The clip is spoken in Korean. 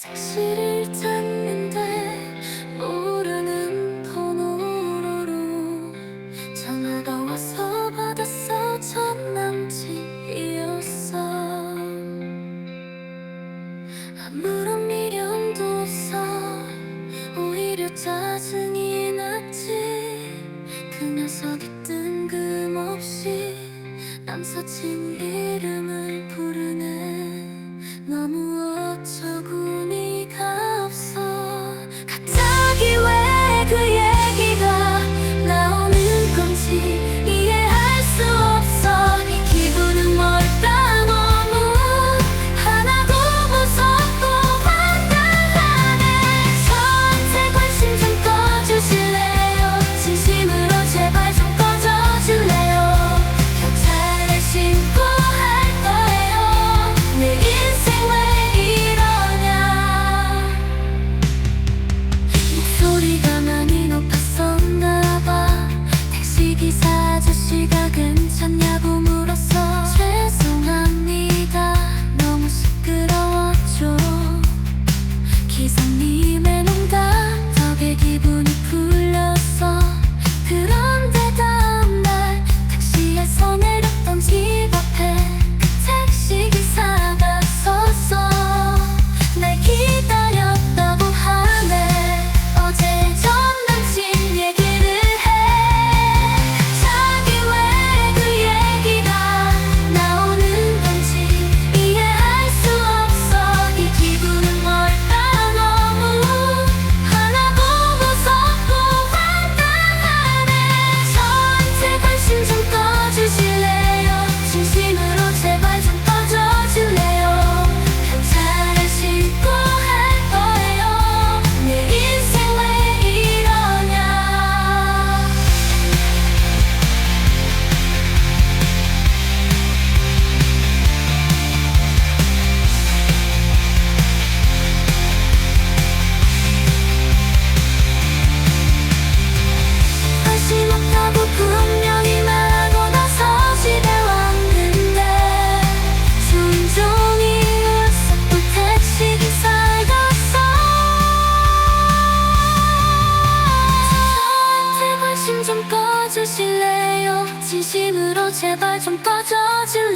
택시를 탔는데 모르는 번호로 전화가 와서 받았어. 전 남친이었어. 아무런 미련도 없어. 오히려 짜증이 진심으로 제발 좀 꺼져질래?